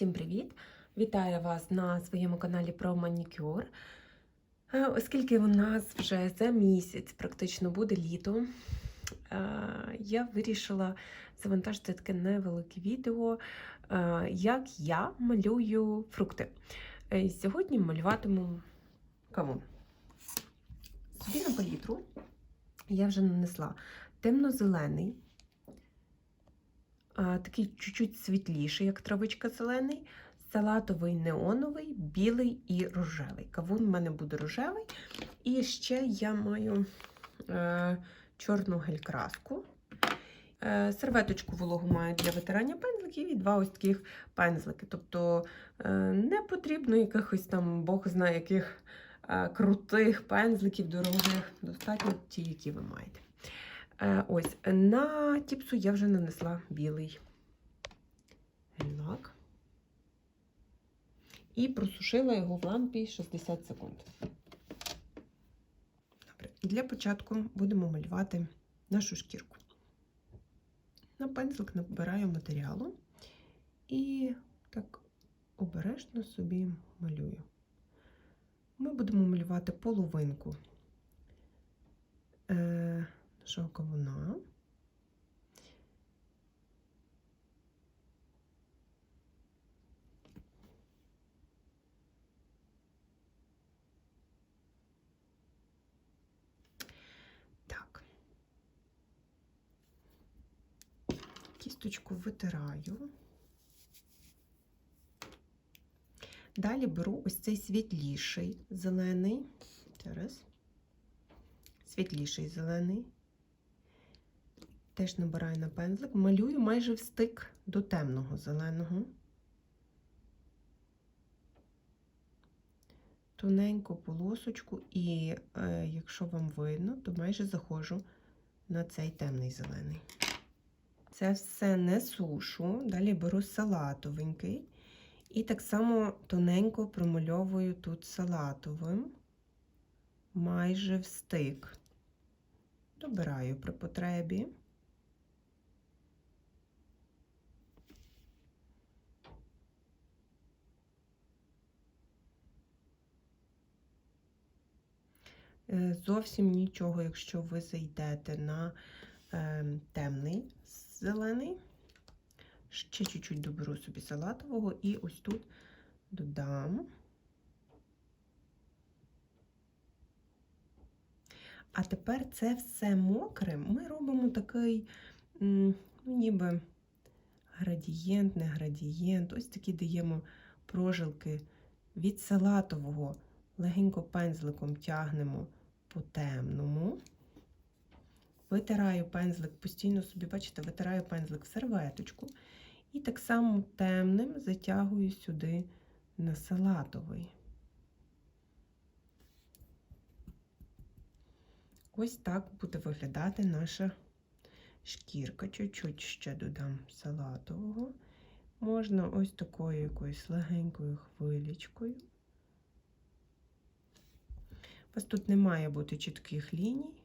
Всім привіт! Вітаю вас на своєму каналі про манікюр. Е, Оскільки у нас вже за місяць практично буде літо, е, я вирішила завантажити таке невелике відео, е, як я малюю фрукти. Е, Сьогодні малюватиму кавун. Собі на палітру я вже нанесла темно-зелений, такий чуть-чуть світліший, як травичка зелений, салатовий неоновий, білий і рожевий. Кавун в мене буде рожевий. І ще я маю е, чорну гель-краску. Е, серветочку вологу маю для витирання пензликів і два ось таких пензлики. Тобто е, не потрібно якихось там, Бог знає, яких е, крутих пензликів дорогих. Достатньо ті, які ви маєте. Е, Ось на тіпсу я вже нанесла білий гель-лак і просушила його в лампі 60 секунд. Добре. Для початку будемо малювати нашу шкірку. На пензлик набираю матеріалу і так обережно собі малюю. Ми будемо малювати половинку. Нашого кавуна. Так. Кісточку витираю. Далі беру ось цей світліший зелений. Зараз. Світліший зелений. Теж набираю на пензлик, малюю майже в стик до темного зеленого. Тоненьку полосочку, і е, якщо вам видно, то майже заходжу на цей темний зелений. Це все не сушу, далі беру салатовенький і так само тоненько промальовую тут салатовим, майже в стик. Добираю при потребі. Зовсім нічого, якщо ви зайдете на е, темний зелений. Ще чуть-чуть доберу собі салатового і ось тут додам. А тепер це все мокре. Ми робимо такий, ну, ніби градієнт, не градієнт. Ось такі даємо прожилки від салатового, легенько пензликом тягнемо по темному. Витираю пензлик, постійно собі, бачите, витираю пензлик в серветочку. І так само темним затягую сюди на салатовий. Ось так буде виглядати наша шкірка. Чуть-чуть ще додам салатового. Можна ось такою якоюсь легенькою хвилечкою. У вас тут не має бути чітких ліній.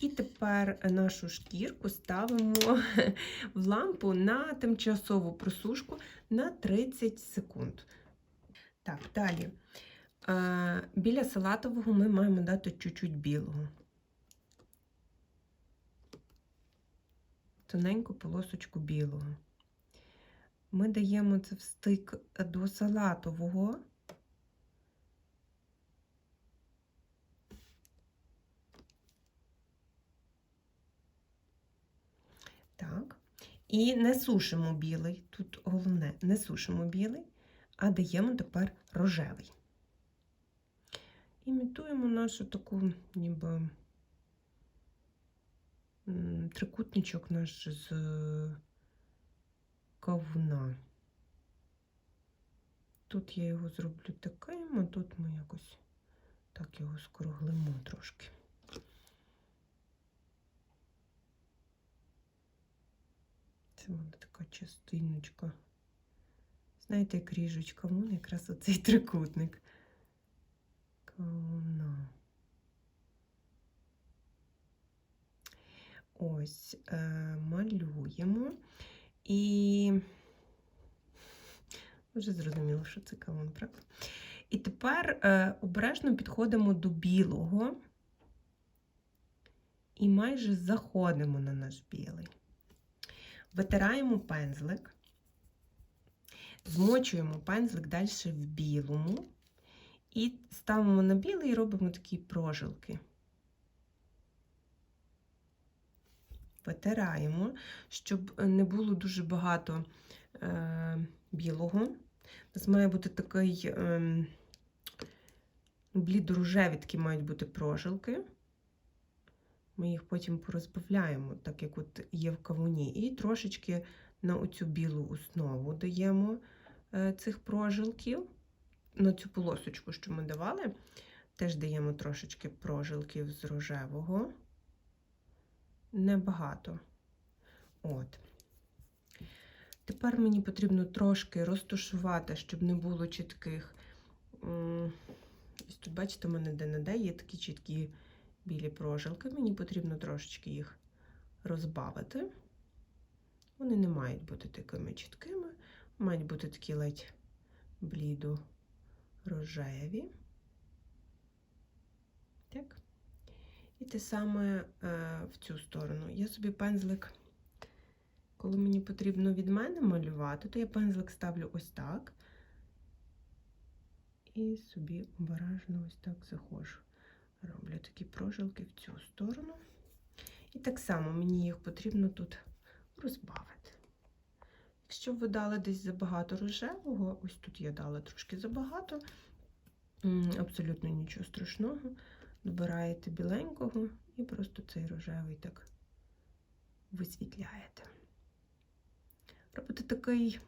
І тепер нашу шкірку ставимо в лампу на тимчасову просушку на 30 секунд. Так, далі. Біля салатового ми маємо дати чуть-чуть білого. Тоненьку полосочку білого. Ми даємо це в стик до салатового. Так. І не сушимо білий. Тут головне, не сушимо білий, а даємо тепер рожевий. Імітуємо нашу таку, ніби трикутничок наш з кавуна. Тут я його зроблю таким, а тут ми якось так його скруглимо трошки. Це буде така частиночка. Знаєте, як ріжучка, вон якраз оцей трикутник. Ось, е, малюємо. І вже зрозуміло, що це кавун, правда? І тепер е, обережно підходимо до білого і майже заходимо на наш білий. Витираємо пензлик, змочуємо пензлик далі в білому і ставимо на білий і робимо такі прожилки. Витираємо, щоб не було дуже багато е, білого. У нас має бути такий е, блідорожеві такі мають бути прожилки. Ми їх потім порозбавляємо, так як от є в кавуні. І трошечки на оцю білу основу даємо е, цих прожилків. На цю полосочку, що ми давали, теж даємо трошечки прожилків з рожевого. Небагато. От. Тепер мені потрібно трошки розташувати, щоб не було чітких. Ось тут, бачите, у мене де-не-де є такі чіткі білі прожилки. Мені потрібно трошечки їх розбавити. Вони не мають бути такими чіткими, мають бути такі ледь блідо рожеві. Так. І те саме е, в цю сторону. Я собі пензлик, коли мені потрібно від мене малювати, то я пензлик ставлю ось так. І собі обережно ось так заходжу. Роблю такі прожилки в цю сторону. І так само мені їх потрібно тут розбавити. Якщо ви дали десь забагато рожевого, ось тут я дала трошки забагато, абсолютно нічого страшного. Добираєте біленького і просто цей рожевий так висвітляєте. Робите такий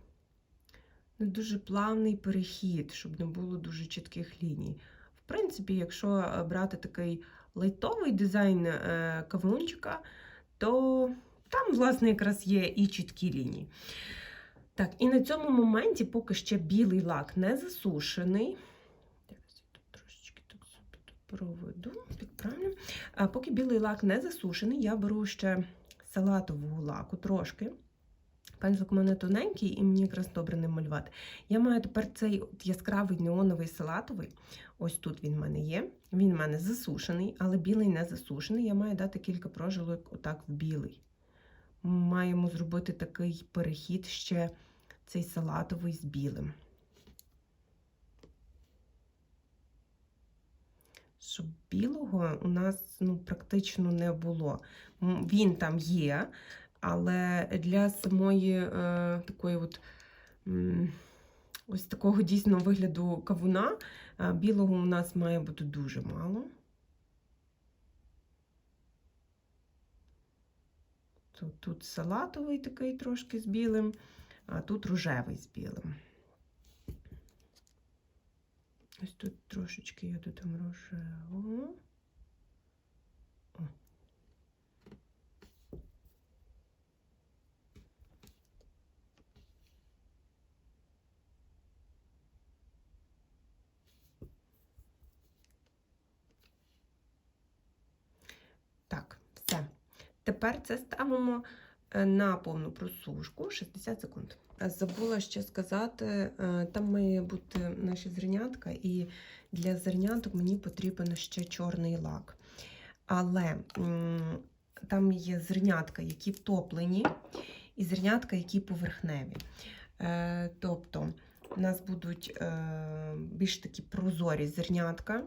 не дуже плавний перехід, щоб не було дуже чітких ліній. В принципі, якщо брати такий лайтовий дизайн е, кавунчика, то там, власне, якраз є і чіткі лінії. Так, і на цьому моменті, поки ще білий лак не засушений, зараз я тут трошечки так собі тут проведу, підправлю. А поки білий лак не засушений, я беру ще салатового лаку трошки. Пензлик у мене тоненький, і мені якраз добре не малювати. Я маю тепер цей яскравий неоновий салатовий. Ось тут він в мене є. Він в мене засушений, але білий не засушений. Я маю дати кілька прожилок отак в білий. Маємо зробити такий перехід ще цей салатовий з білим. Щоб білого у нас ну, практично не було. Він там є, але для самої е, такої от ось такого дійсно вигляду кавуна е, білого у нас має бути дуже мало. Тут, тут салатовий такий трошки з білим, а тут рожевий з білим. Ось тут трошечки я додам рожевого. О. Так, все. Тепер це ставимо на повну просушку 60 секунд. Забула ще сказати, е, там має бути наші зернятка, і для зерняток мені потрібен ще чорний лак. Але там є зернятка, які втоплені, і зернятка, які поверхневі. Е, тобто, у нас будуть більш такі прозорі зернятка.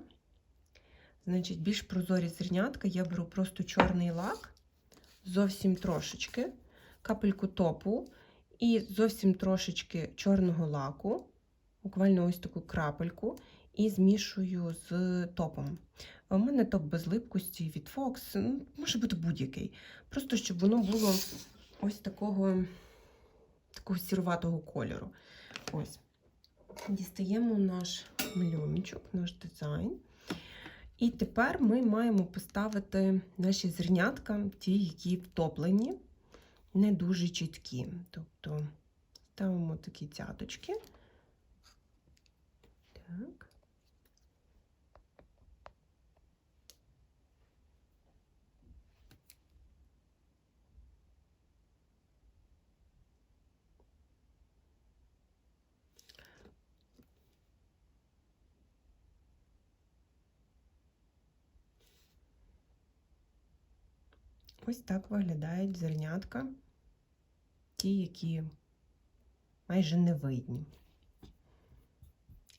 Значить, більш прозорі зернятка я беру просто чорний лак, зовсім трошечки, капельку топу і зовсім трошечки чорного лаку, буквально ось таку крапельку, і змішую з топом. У мене топ без липкості від Fox, ну, може бути будь-який. Просто щоб воно було ось такого такого сіруватого кольору. Ось. Дістаємо наш малюночок, наш дизайн. І тепер ми маємо поставити наші зернятка, ті, які втоплені, не дуже чіткі. Тобто ставимо такі цяточки. Так. Ось так виглядають зернятка, ті, які майже не видні.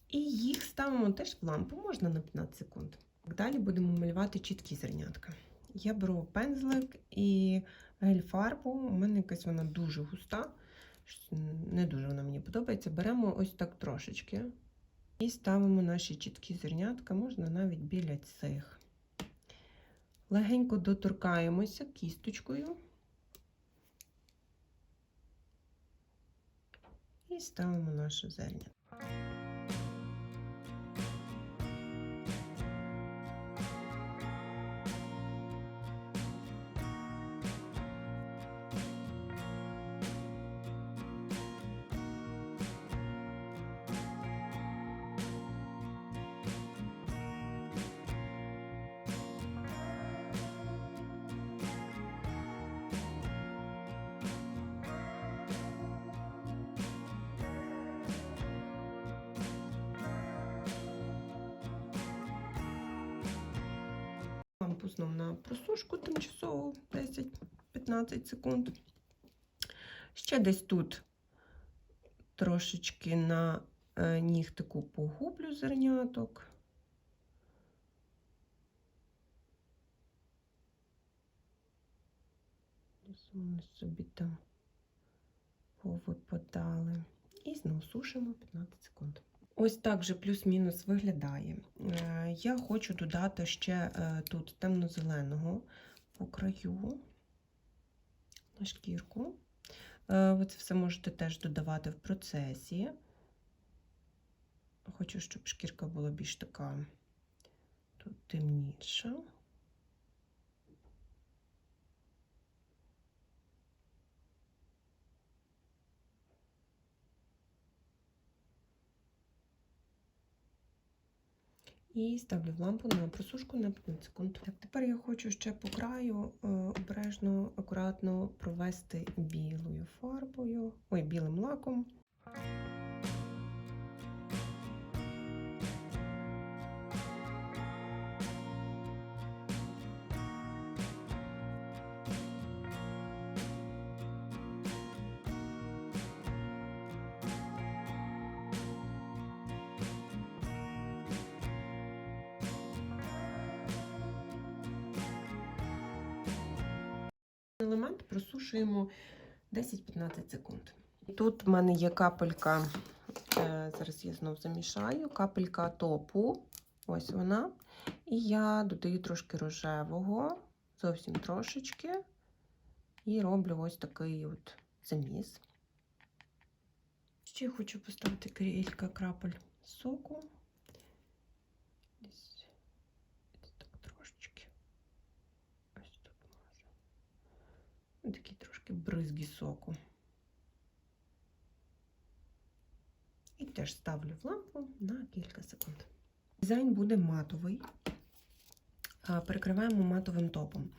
І їх ставимо теж в лампу, можна на 15 секунд. Далі будемо малювати чіткі зернятка. Я беру пензлик і гель-фарбу. У мене якась вона дуже густа, не дуже вона мені подобається. Беремо ось так трошечки і ставимо наші чіткі зернятка, можна навіть біля цих. Легенько доторкаємося кісточкою і ставимо наше зерня. Знов на просушку тимчасово 10-15 секунд. Ще десь тут трошечки на е, нігтику погублю зерняток. Вони собі там повипадали. І знову сушимо 15 секунд. Ось так же плюс-мінус виглядає. Е, Я хочу додати ще е, тут темно-зеленого по краю на шкірку. Е, Ви це все можете теж додавати в процесі. Хочу, щоб шкірка була більш така тут темніша. І ставлю в лампу на просушку на 15 секунд. Так, тепер я хочу ще по краю е, обережно, акуратно провести білою фарбою, ой, білим лаком. Просушуємо 10-15 секунд. Тут в мене є капелька, е, зараз я знов замішаю, капелька топу. Ось вона. І я додаю трошки рожевого, зовсім трошечки. І роблю ось такий от заміс. Ще хочу поставити кілька крапель соку. Десь так трошечки. Ось тут може. Такі бризги соку. І теж ставлю в лампу на кілька секунд. Дизайн буде матовий. Перекриваємо матовим топом.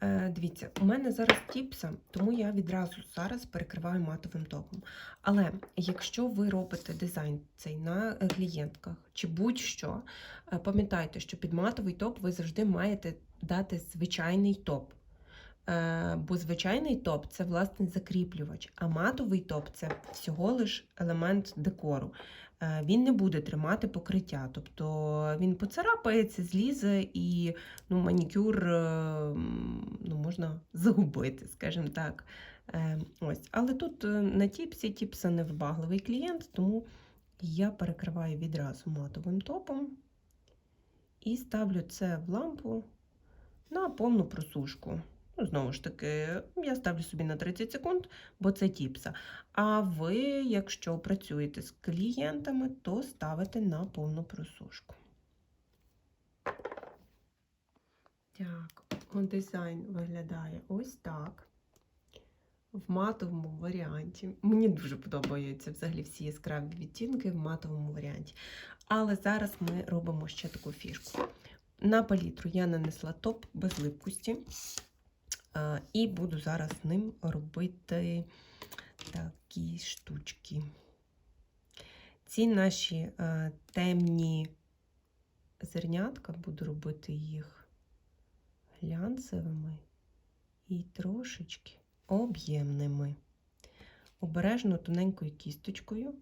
Е, Дивіться, у мене зараз тіпса, тому я відразу зараз перекриваю матовим топом. Але якщо ви робите дизайн цей на е, клієнтках чи будь-що, е, пам'ятайте, що під матовий топ ви завжди маєте дати звичайний топ. Е, Бо звичайний топ це власне закріплювач, а матовий топ це всього лиш елемент декору. Е, Він не буде тримати покриття, тобто він поцарапається, злізе і ну, манікюр е, ну, можна загубити, скажімо так. Ось. Але тут на тіпсі тіпса невибагливий клієнт, тому я перекриваю відразу матовим топом і ставлю це в лампу на повну просушку. Ну, знову ж таки, я ставлю собі на 30 секунд, бо це тіпса. А ви, якщо працюєте з клієнтами, то ставите на повну просушку. Так, дизайн виглядає ось так. В матовому варіанті. Мені дуже подобаються взагалі всі яскраві відтінки в матовому варіанті. Але зараз ми робимо ще таку фішку. На палітру я нанесла топ без липкості. І буду зараз ним робити такі штучки. Ці наші темні зернятка, буду робити їх глянцевими і трошечки об'ємними. Обережно тоненькою кісточкою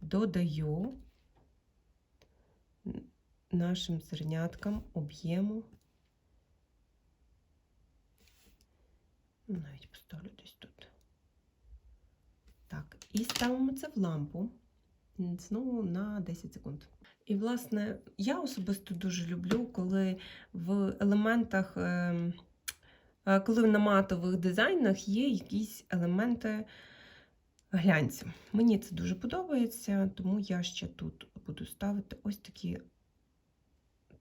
додаю нашим зерняткам об'єму. Навіть поставлю десь тут. Так, і ставимо це в лампу знову на 10 секунд. І, власне, я особисто дуже люблю, коли в елементах, ем, е, коли на матових дизайнах є якісь елементи глянцю. Мені це дуже подобається, тому я ще тут буду ставити ось такі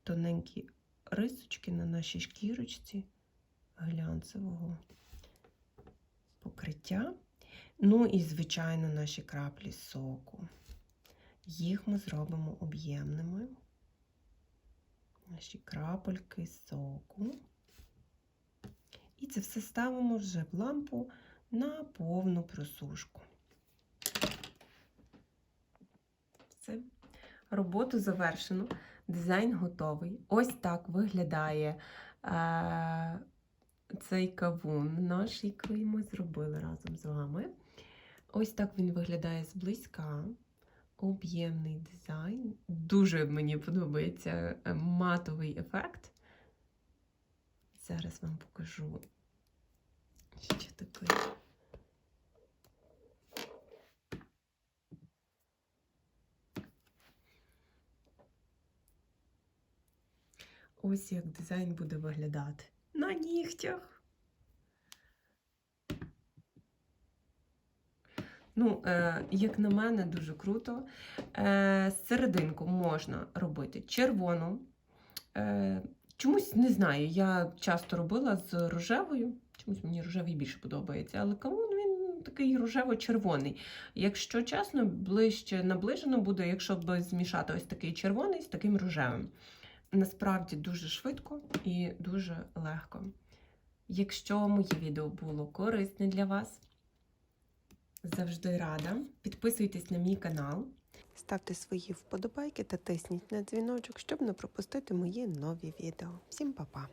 тоненькі рисочки на нашій шкірочці глянцевого покриття. Ну і, звичайно, наші краплі соку. Їх ми зробимо об'ємними. Наші крапельки соку. І це все ставимо вже в лампу на повну просушку. Все. Роботу завершено. Дизайн готовий. Ось так виглядає е- цей кавун наш, який ми зробили разом з вами. Ось так він виглядає зблизька. Об'ємний дизайн. Дуже мені подобається е, матовий ефект. Зараз вам покажу ще такий. Ось як дизайн буде виглядати на нігтях. Ну, е, як на мене, дуже круто. Е, серединку можна робити червону. Е, чомусь не знаю, я часто робила з рожевою. Чомусь мені рожевий більше подобається, але кавун він такий рожево-червоний. Якщо чесно, ближче наближено буде, якщо б змішати ось такий червоний з таким рожевим. Насправді дуже швидко і дуже легко. Якщо моє відео було корисне для вас, завжди рада. Підписуйтесь на мій канал. Ставте свої вподобайки та тисніть на дзвіночок, щоб не пропустити мої нові відео. Всім па-па!